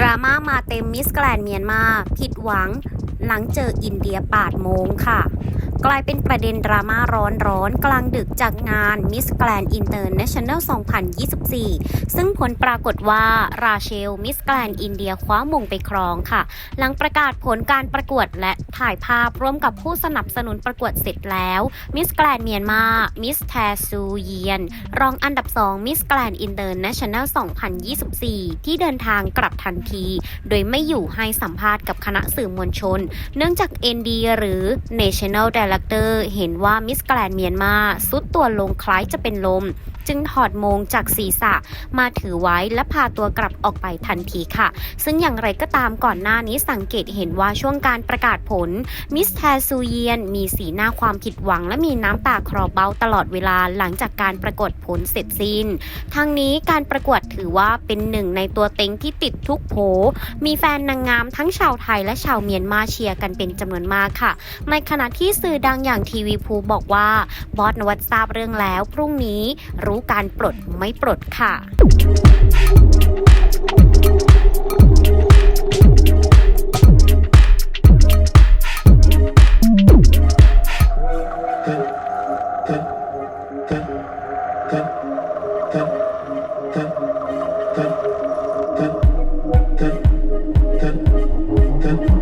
ดราม่ามาเต็มมิสแกรนเมียนมา ผิดหวัง หลังเจออินเดียปาดโมงค่ะ กลายเป็นประเด็นดราม่าร้อนร้อนๆกลางดึกจากงานมิสแกรนอินเตอร์เนชั่นแนล2024 ซึ่งผลปรากฏว่าราเชลมิสแกรนอินเดียคว้ามงไปครองค่ะ หลังประกาศผลการประกวดและถ่ายภาพร่วมกับผู้สนับสนุนประกวดเสร็จแล้วมิสแกรนเมียนมามิสแทซูเยียน รองอันดับ2มิสแกรนอินเตอร์เนชั่นแนล2024 ที่เดินทางกลับทันที โดยไม่อยู่ให้สัมภาษณ์กับคณะสื่อมวลชน เนื่องจาก ND หรือ National Director เห็นว่ามิสแกรนเมียนมาสุดตัวลงคล้ายจะเป็นลม จึงถอดมงจากศีรษะมาถือไว้และพาตัวกลับออกไปทันทีค่ะ ซึ่งอย่างไรก็ตามก่อนหน้านี้สังเกตเห็นว่าช่วงการประกาศผล มิสแทซูเยียน มีสีหน้าความผิดหวังและมีน้ำตาคลอเบ้าตลอดเวลาหลังจากการประกวดผลเสร็จสิ้น ทั้งนี้การประกวดถือว่าเป็นหนึ่งในตัวเต็งที่ติดทุกโผ มีแฟนนางงามทั้งชาวไทยและชาวเมียนมาเชียร์กันเป็นจำนวนมากค่ะ ในขณะที่สื่อดังอย่างทีวีภูบอกว่า บอสนวัตทราบเรื่องแล้ว พรุ่งนี้รู้การปลดไม่ปลดค่ะกัน